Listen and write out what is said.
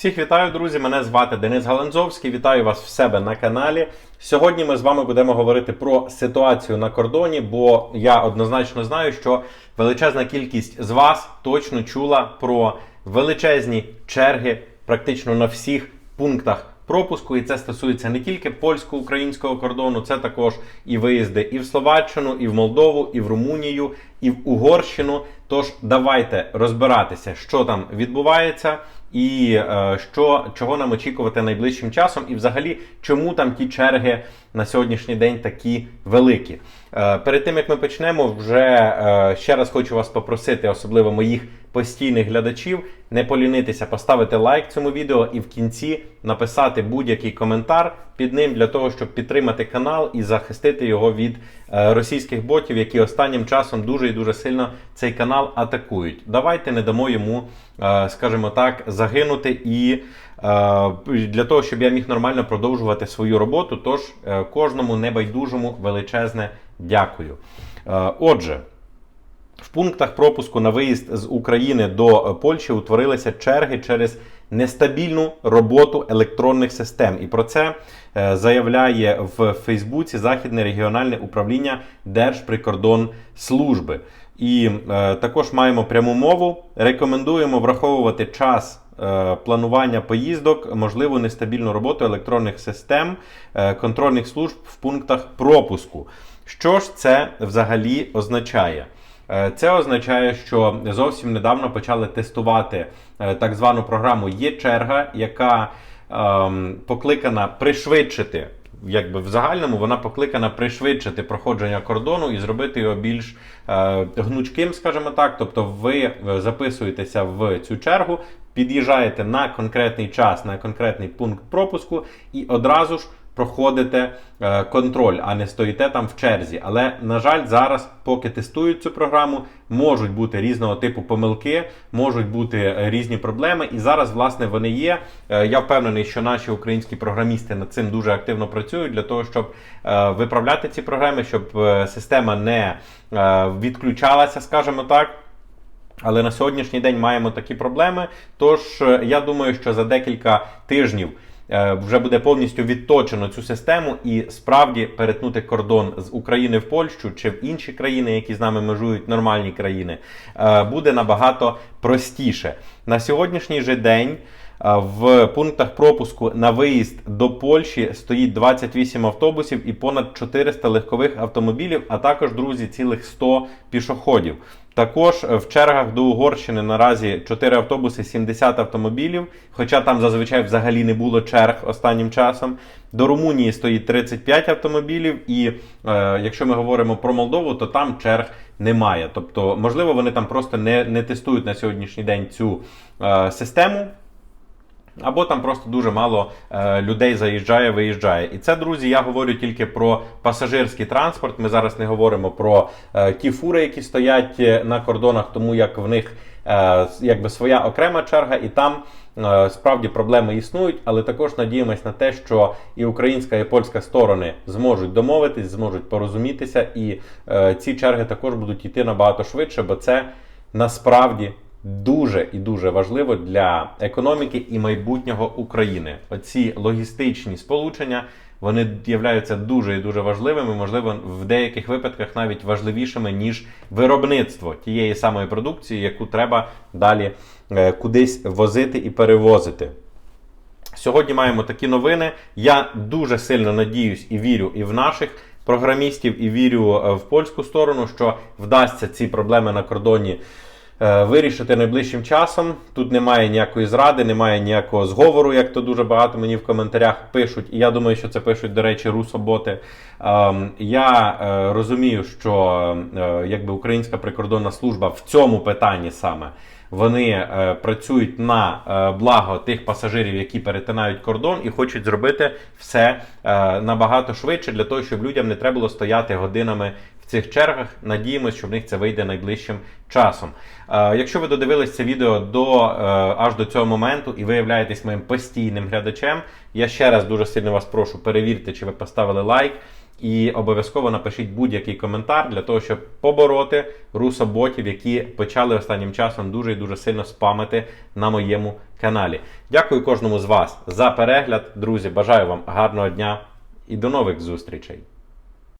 Всіх вітаю, друзі! Мене звати Денис Галанзовський. Вітаю вас в себе на каналі. Сьогодні ми з вами будемо говорити про ситуацію на кордоні, бо я однозначно знаю, що величезна кількість з вас точно чула про величезні черги практично на всіх пунктах пропуску, і це стосується не тільки польсько-українського кордону, це також і виїзди і в Словаччину, і в Молдову, і в Румунію, і в Угорщину. Тож давайте розбиратися, що там відбувається, і е, що чого нам очікувати найближчим часом, і взагалі чому там ті черги на сьогоднішній день такі великі. Е, перед тим як ми почнемо, вже е, ще раз хочу вас попросити, особливо моїх постійних глядачів, не полінитися, поставити лайк цьому відео і в кінці написати будь-який коментар під ним для того, щоб підтримати канал і захистити його від е, російських ботів, які останнім часом дуже і дуже сильно цей канал атакують. Давайте не дамо йому, е, скажімо так, загинути і. е, Для того, щоб я міг нормально продовжувати свою роботу, тож кожному небайдужому величезне дякую. Отже, в пунктах пропуску на виїзд з України до Польщі утворилися черги через нестабільну роботу електронних систем. І про це е, заявляє в Фейсбуці Західне регіональне управління Держприкордонслужби. І е, також маємо пряму мову. Рекомендуємо враховувати час. е, Планування поїздок, можливу нестабільну роботу електронних систем е, контрольних служб в пунктах пропуску. Що ж це взагалі означає? Е, Це означає, що зовсім недавно почали тестувати е, так звану програму Є черга, яка ем, покликана пришвидшити. Якби в загальному вона покликана пришвидшити проходження кордону і зробити його більш е, гнучким, скажімо так. Тобто, ви е, записуєтеся в цю чергу, під'їжджаєте на конкретний час, на конкретний пункт пропуску і одразу ж проходите е, контроль, а не стоїте там в черзі. Але на жаль, зараз, поки тестують цю програму, можуть бути різного типу помилки, можуть бути різні проблеми. І зараз, власне, вони є. Е, Я впевнений, що наші українські програмісти над цим дуже активно працюють для того, щоб е, виправляти ці програми, щоб система не відключалася, скажімо так. Але на сьогоднішній день маємо такі проблеми. Тож я думаю, що за декілька тижнів вже буде повністю відточено цю систему і справді перетнути кордон з України в Польщу чи в інші країни, які з нами межують нормальні країни, е, буде набагато простіше. На сьогоднішній же день. В пунктах пропуску на виїзд до Польщі стоїть 28 автобусів і понад 400 легкових автомобілів, а також, друзі, цілих 100 пішоходів. Також е, в чергах до Угорщини наразі 4 автобуси, 70 автомобілів, хоча там зазвичай взагалі не було черг останнім часом. До Румунії стоїть 35 автомобілів, і е, якщо ми говоримо про Молдову, то там черг немає. Тобто, можливо, вони там просто не, не тестують на сьогоднішній день цю е, систему. Або там просто дуже мало е, людей заїжджає, виїжджає. І це, друзі, я говорю тільки про пасажирський транспорт. Ми зараз не говоримо про е, ті фури, які стоять е, на кордонах, тому як в них е, якби своя окрема черга, і там е, справді проблеми існують. Але також надіємось на те, що і українська, і польська сторони зможуть домовитись, зможуть порозумітися, і е, ці черги також будуть йти набагато швидше, бо це насправді дуже і дуже важливо для економіки і майбутнього України. Оці логістичні сполучення вони являються дуже і дуже важливими, можливо, в деяких випадках навіть важливішими ніж виробництво тієї самої продукції, яку треба далі е, кудись возити і перевозити. Сьогодні маємо такі новини. Я дуже сильно надіюсь і вірю і в наших програмістів, і вірю е, в польську сторону, що вдасться ці проблеми на кордоні вирішити найближчим часом. Тут немає ніякої зради, немає ніякого зговору, як то дуже багато мені в коментарях пишуть. І я думаю, що це пишуть, до речі, русоботи. Ем, Я е, розумію, що е, якби українська прикордонна служба в цьому питанні саме. Вони е, працюють на е, благо тих пасажирів, які перетинають кордон, і хочуть зробити все е, набагато швидше для того, щоб людям не треба було стояти годинами цих чергах. Надіємося, що в них це вийде найближчим часом. Е, якщо ви додивились це відео до е, аж до цього моменту і ви являєтесь моїм постійним глядачем, я ще раз дуже сильно вас прошу перевірте, чи ви поставили лайк. І обов'язково напишіть будь-який коментар для того, щоб побороти русоботів, які почали останнім часом дуже і дуже сильно спамити на моєму каналі. Дякую кожному з вас за перегляд. Друзі, бажаю вам гарного дня і до нових зустрічей!